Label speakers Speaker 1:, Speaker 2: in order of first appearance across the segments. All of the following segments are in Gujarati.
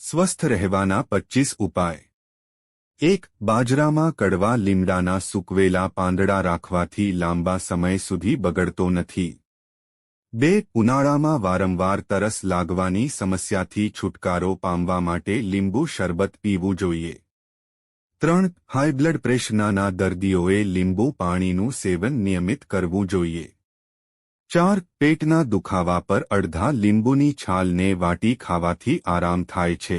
Speaker 1: સ્વસ્થ રહેવાના પચીસ ઉપાય. એક, બાજરામાં કડવા લીમડાના સૂકવેલા પાંદડા રાખવાથી લાંબા સમય સુધી બગડતો નથી. બે, ઉનાળામાં વારંવાર તરસ લાગવાની સમસ્યાથી છુટકારો પામવા માટે લીંબુ શરબત પીવું જોઈએ. ત્રણ, હાઈ બ્લડ પ્રેશરના દર્દીઓએ લીંબુ પાણીનું સેવન નિયમિત કરવું જોઈએ. ચાર પેટના દુખાવા પર અડધા લીંબુની છાલને વાટી ખાવાથી આરામ થાય છે.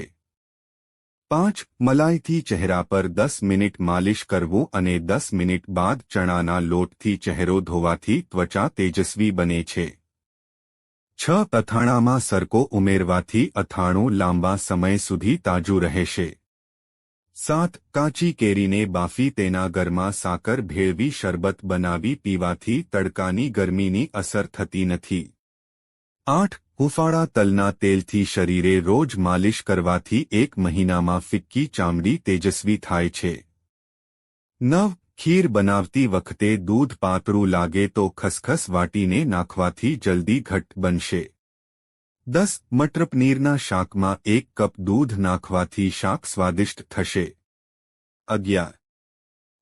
Speaker 1: પાંચ, મલાઈથી ચહેરા પર દસ મિનિટ માલિશ કરવું અને દસ મિનિટ બાદ ચણાના લોટથી ચહેરો ધોવાથી ત્વચા તેજસ્વી બને છે. છ, અથાણામાં સરકો ઉમેરવાથી અથાણું લાંબા સમય સુધી તાજું રહેશે. સાત કાચી કેરીને બાફી તેના ઘરમાં સાકર ભેળવી શરબત બનાવી પીવાથી તડકાની ગરમીની અસર થતી નથી. આઠ હુફાળા તલના તેલથી શરીરે રોજ માલિશ કરવાથી એક મહિનામાં ફિક્કી ચામડી તેજસ્વી થાય છે. નવ ખીર બનાવતી વખતે દૂધ પાતળું લાગે તો ખસખસ વાટીને નાખવાથી જલ્દી ઘટ્ટ બનશે. દસ મટર પનીરના શાકમાં એક કપ દૂધ નાખવાથી શાક સ્વાદિષ્ટ થશે. અગિયાર.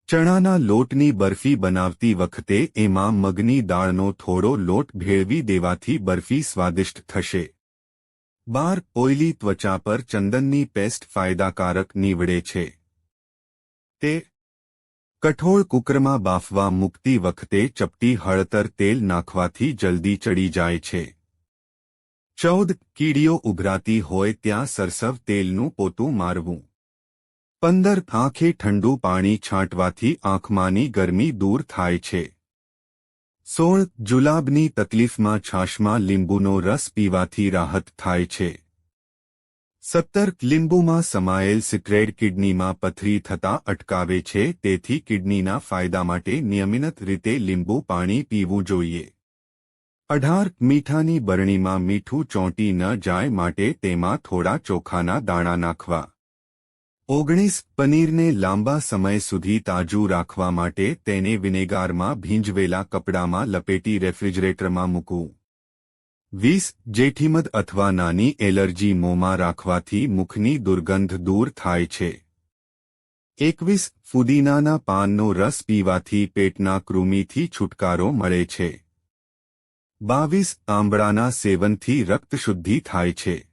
Speaker 1: ચણાના લોટની બરફી બનાવતી વખતે એમાં મગની દાળનો થોડો લોટ ભેળવી દેવાથી બરફી સ્વાદિષ્ટ થશે. બાર, ઓઇલી ત્વચા પર ચંદનની પેસ્ટ ફાયદાકારક નીવડે છે. તે. કઠોળ કુકરમાં બાફવા મૂકતી વખતે ચપટી હળતર તેલ નાખવાથી જલ્દી ચડી જાય છે. ચૌદ કીડીઓ ઉભરાતી હોય ત્યાં સરસવ તેલનું પોતું મારવું. પંદર આંખે ઠંડુ પાણી છાંટવાથી આંખમાંની ગરમી દૂર થાય છે. સોળ જુલાબની તકલીફમાં છાશમાં લીંબુનો રસ પીવાથી રાહત થાય છે. સત્તર લીંબુમાં સમાયેલ સિટ્રેડ કિડનીમાં પથરી થતા અટકાવે છે, તેથી કિડનીના ફાયદા માટે નિયમિત રીતે લીંબુ પાણી પીવું જોઈએ. અઢાર મીઠાની બરણીમાં મીઠું ચોંટી ન જાય માટે તેમાં થોડા ચોખાના દાણા નાખવા. ઓગણીસ પનીરને લાંબા સમય સુધી તાજું રાખવા માટે તેને વિનેગારમાં ભીંજવેલા કપડામાં લપેટી રેફ્રિજરેટરમાં મૂકવું. વીસ જેઠીમદ અથવા નાની એલર્જી મોંમાં રાખવાથી મુખની દુર્ગંધ દૂર થાય છે. એકવીસ ફુદીનાના પાનનો રસ પીવાથી પેટના કૃમિથી છુટકારો મળે છે. બાવીસ આંબળાના સેવનથી રક્તશુદ્ધિ થાય છે.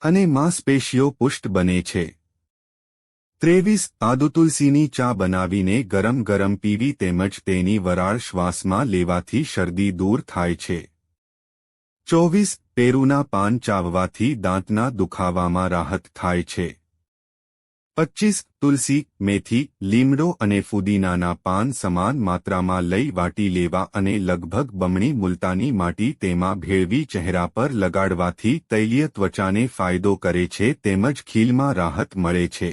Speaker 1: અને માંસપેશીઓ પુષ્ટ બને છે. ત્રેવીસ આદુ તુલસીની ચા બનાવીને ગરમ ગરમ પીવી તેમજ તેની વરાળ શ્વાસમાં લેવાથી શરદી દૂર થાય છે. ચોવીસ પેરુના પાન ચાવવાથી દાંતના દુખાવામાં રાહત થાય છે. પચ્ચીસ, તુલસી, મેથી, લીમડો અને ફુદીનાના પાન સમાન માત્રામાં લઈ વાટી લેવા અને લગભગ બમણી મુલતાની માટી તેમાં ભેળવી ચહેરા પર લગાડવાથી તૈલીય ત્વચાને ફાયદો કરે છે તેમજ ખીલમાં રાહત મળે છે.